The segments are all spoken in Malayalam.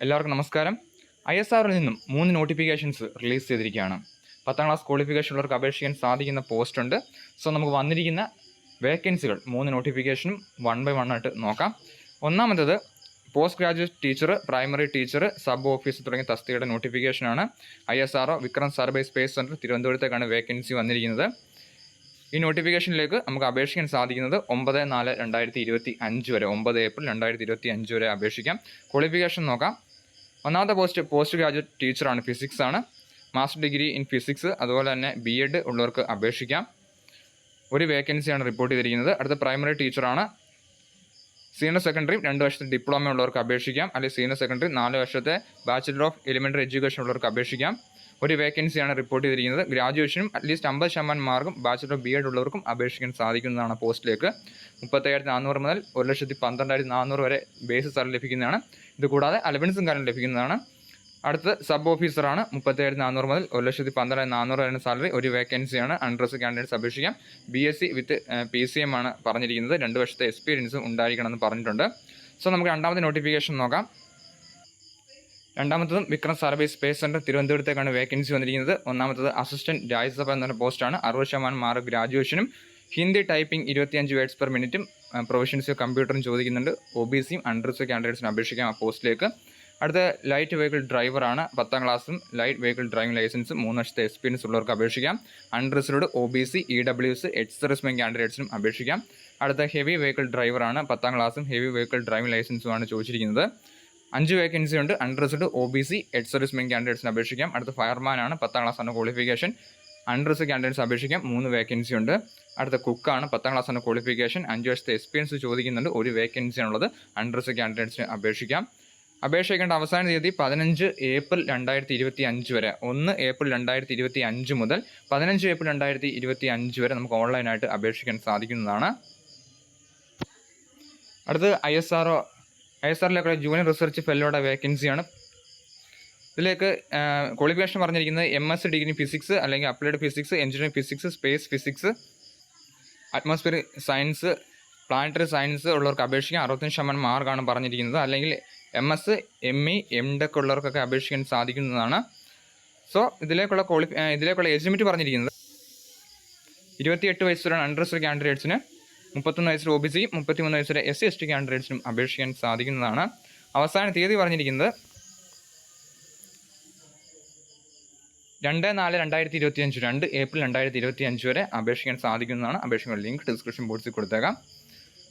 എല്ലാവർക്കും നമസ്കാരം. ഐ എസ് ആറിൽ നിന്നും മൂന്ന് നോട്ടിഫിക്കേഷൻസ് റിലീസ് ചെയ്തിരിക്കുകയാണ്. പത്താം ക്ലാസ് ക്വാളിഫിക്കേഷൻ ഉള്ളവർക്ക് അപേക്ഷിക്കാൻ സാധിക്കുന്ന പോസ്റ്റ് ഉണ്ട്. സോ നമുക്ക് വന്നിരിക്കുന്ന വേക്കൻസികൾ മൂന്ന് നോട്ടിഫിക്കേഷനും വൺ ബൈ വൺ ആയിട്ട് നോക്കാം. ഒന്നാമത്തത് post graduate teacher primary teacher sub officer തുടങ്ങിയ തസ്തികയുടെ നോട്ടിഫിക്കേഷനാണ് I S R O Vikram Sarabhai space centre തിരുവനന്തപുരത്തേക്കാണ് vacancy വന്നിരിക്കുന്നത്. ഈ നോട്ടിഫിക്കേഷനിലേക്ക് നമുക്ക് അപേക്ഷിക്കാൻ സാധിക്കുന്നത് ഒമ്പത് നാല് രണ്ടായിരത്തി ഇരുപത്തി അഞ്ച് വരെ ഒമ്പത് ഏപ്രിൽ രണ്ടായിരത്തി ഇരുപത്തി അഞ്ച് വരെ അപേക്ഷിക്കാം. ക്വാളിഫിക്കേഷൻ നോക്കാം. ഒന്നാമത്തെ പോസ്റ്റ് പോസ്റ്റ് ഗ്രാജുവേറ്റ് ടീച്ചറാണ് ഫിസിക്സ് ആണ്. മാസ്റ്റർ ഡിഗ്രി ഇൻ ഫിസിക്സ് അതുപോലെ തന്നെ ബി എഡ് ഉള്ളവർക്ക് അപേക്ഷിക്കാം. ഒരു വേക്കൻസിയാണ് റിപ്പോർട്ട് ചെയ്തിരിക്കുന്നത്. അടുത്ത പ്രൈമറി ടീച്ചറാണ് സീനിയർ സെക്കൻഡറി രണ്ട് വർഷത്തെ ഡിപ്ലോമ ഉള്ളവർക്ക് അപേക്ഷിക്കാം. അല്ലെങ്കിൽ സീനിയർ സെക്കൻഡറി നാല് വർഷത്തെ ബാച്ചിലർ ഓഫ് എലിമെന്ററി എഡ്യൂക്കേഷൻ ഉള്ളവർക്ക് അപേക്ഷിക്കാം. ഒരു വേക്കൻസിയാണ് റിപ്പോർട്ട് ചെയ്തിരിക്കുന്നത്. ഗ്രാജുവേഷനും അറ്റ്ലീസ്റ്റ് അമ്പത് ശതമാനം മാർക്കും ബാച്ചിലർ ബി എഡ് ഉള്ളവർക്കും അപേക്ഷിക്കാൻ സാധിക്കുന്നതാണ് പോസ്റ്റിലേക്ക്. മുപ്പത്തയ്യായിരത്തി നാനൂറ് മുതൽ ഒരു ലക്ഷത്തി പന്ത്രണ്ടായിരത്തി നാനൂറ് വരെ ബേസ് സാലറി ലഭിക്കുന്നതാണ്. ഇത് കൂടാതെ അലവൻസും കാര്യം ലഭിക്കുന്നതാണ്. അടുത്തത് സബ് ഓഫീസറാണ് മുപ്പത്തേഴ് നാനൂറ് മുതൽ ഒരു ലക്ഷത്തി പന്ത്രണ്ട് നാനൂറ് വരെ സാലറി ഒരു വേക്കൻസിയാണ് അൺഡ്രസ് കാൻഡിഡേറ്റ്സ് അപേക്ഷിക്കാം B S C with P C M ആണ് പറഞ്ഞിരിക്കുന്നത്. രണ്ട് വർഷത്തെ എക്സ്പീരിയൻസും ഉണ്ടായിരിക്കണമെന്ന് പറഞ്ഞിട്ടുണ്ട്. സോ നമുക്ക് രണ്ടാമത്തെ നോട്ടിഫിക്കേഷൻ നോക്കാം. രണ്ടാമത്തതും വിക്രം സർവീസ് സ്പേസ് സെന്റർ തിരുവനന്തപുരത്തേക്കാണ് വേക്കൻസി വന്നിരിക്കുന്നത്. ഒന്നാമത്തത് അസിസ്റ്റന്റ് രാജ്യസഭ എന്ന പോസ്റ്റാണ്. അറുപത് ശതമാനം മാർക്ക് ഗ്രാജുവേഷനും ഹിന്ദി ടൈപ്പിംഗ് ഇരുപത്തിയഞ്ച് വേർഡ്സ് പെർ മിനിറ്റും പ്രൊഫഷൻസ് കമ്പ്യൂട്ടറും ചോദിക്കുന്നുണ്ട്. ഒ ബി സിയും അൺഡ്രസ് കാൻഡിഡേറ്റ്സിന് അപേക്ഷിക്കാം ആ പോസ്റ്റിലേക്ക്. അടുത്ത ലൈറ്റ് വെഹിക്കിൾ ഡ്രൈവറാണ് പത്താം ക്ലാസ്സും ലൈറ്റ് വെഹിക്കിൾ ഡ്രൈവിംഗ് ലൈസൻസും മൂന്ന് വർഷത്തെ എക്സ്പീരിയൻസ് ഉള്ളവർക്ക് അപേക്ഷിക്കാം. Unreserved O B C E W S ex servicemen കാൻഡിഡേറ്റ്സിനും അപേക്ഷിക്കാം. അടുത്ത ഹെവി വെഹിക്കിൾ ഡ്രൈവറാണ് പത്താം ക്ലാസ്സും ഹെവി വെഹിക്കിൾ ഡ്രൈവിംഗ് ലൈസൻസുമാണ് ചോദിച്ചിരിക്കുന്നത്. അഞ്ച് വേക്കൻസി ഉണ്ട് അൺഡ്രസ്ഡ് ഒ ബി സി എഡ് സർവീസ് മെയിൻ കാൻഡിഡേറ്റ്സിന് അപേക്ഷിക്കാം. അടുത്ത ഫയർമാൻ ആണ് പത്താം ക്ലാസ് ആണ് ക്വാളിഫിക്കേഷൻ അൺഡ്രസ് കാൻഡിഡേറ്റ്സ് അപേക്ഷിക്കാം മൂന്ന് വേക്കൻസി ഉണ്ട്. അടുത്ത കുക്കാണ് പത്താം ക്ലാസ് ആണ് ക്വാളിഫിക്കേഷൻ അഞ്ച് വർഷത്തെ എക്സ്പീരിയൻസ് ചോദിക്കുന്നുണ്ട് ഒരു വേക്കൻസി ആണുള്ളത് അൺറിസർവ് കാൻഡിഡേറ്റ്സിന് അപേക്ഷിക്കാം. അപേക്ഷിക്കേണ്ട അവസാന തീയതി പതിനഞ്ച് ഏപ്രിൽ രണ്ടായിരത്തി ഇരുപത്തി അഞ്ച് വരെ. ഒന്ന് ഏപ്രിൽ രണ്ടായിരത്തി ഇരുപത്തി അഞ്ച് മുതൽ പതിനഞ്ച് ഏപ്രിൽ രണ്ടായിരത്തി ഇരുപത്തി അഞ്ച് വരെ നമുക്ക് ഓൺലൈനായിട്ട് അപേക്ഷിക്കാൻ സാധിക്കുന്നതാണ്. അടുത്ത് I S R I S ആറിലേക്കുള്ള junior research ഫെല്ലോയുടെ വേക്കൻസിയാണ് ഇതിലേക്ക് ക്വാളിഫിക്കേഷൻ പറഞ്ഞിരിക്കുന്നത് എം എസ് ഡിഗ്രി ഫിസിക്സ് അല്ലെങ്കിൽ applied physics engineering physics space physics atmosphere science planetary science ഉള്ളവർക്ക് അപേക്ഷിക്കാൻ അറുപത്തഞ്ച് ശതമാനം മാർക്കാണ് പറഞ്ഞിരിക്കുന്നത്. അല്ലെങ്കിൽ M S M E M tech ഉള്ളവർക്കൊക്കെ അപേക്ഷിക്കാൻ സാധിക്കുന്നതാണ്. സോ ഇതിലേക്കുള്ള ക്വാളിഫി ഇതിലേക്കുള്ള ഏജ് ലിമിറ്റ് പറഞ്ഞിരിക്കുന്നത്. ഇരുപത്തിയെട്ട് വയസ്സ് വരെ അൺഡ്രസ്ഡ് കാൻഡിഡേറ്റ്സിന് മുപ്പത്തൊന്ന് വയസ്സിൽ ഒ ബി സി മുപ്പത്തിമൂന്ന് വയസ്സിലെ എസ് സി എസ് ടി കാൻഡിഡേറ്റ്സിനും അപേക്ഷിക്കാൻ സാധിക്കുന്നതാണ്. അവസാന തീയതി പറഞ്ഞിരിക്കുന്നത് രണ്ട് നാല് രണ്ടായിരത്തി ഇരുപത്തി അഞ്ച് രണ്ട് ഏപ്രിൽ രണ്ടായിരത്തി ഇരുപത്തി അഞ്ച് വരെ അപേക്ഷിക്കാൻ സാധിക്കുന്നതാണ്. അപേക്ഷിക്കുന്ന ലിങ്ക് ഡിസ്ക്രിപ്ഷൻ ബോക്സിൽ കൊടുത്തേക്കാം.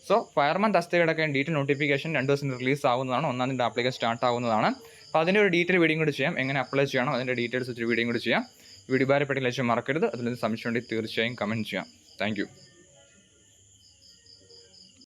സോ ഫയർമാൻ തസ്തികയുടെയൊക്കെ ഡീറ്റെയിൽ നോട്ടിഫിക്കേഷൻ രണ്ട് ദിവസം റിലീസ് ആവുന്നതാണ്. ഒന്നാം തീയതി ആപ്ലിക്കേഷൻ സ്റ്റാർട്ട് ആവുന്നതാണ്. അപ്പോൾ അതിന്റെ ഒരു ഡീറ്റെയിൽ വീഡിയോ കൂടി ചെയ്യാം. എങ്ങനെ അപ്ലൈ ചെയ്യണം അതിന്റെ ഡീറ്റെയിൽസ് വെച്ചൊരു വീഡിയോ കൂടി ചെയ്യാം. വീഡിയോ ഉപകാരപ്പെട്ട ലക്ഷ്യം മറക്കരുത്. അതിൽ നിന്ന് സംശയം ഉണ്ടെങ്കിൽ തീർച്ചയായും കമന്റ് ചെയ്യാം. താങ്ക്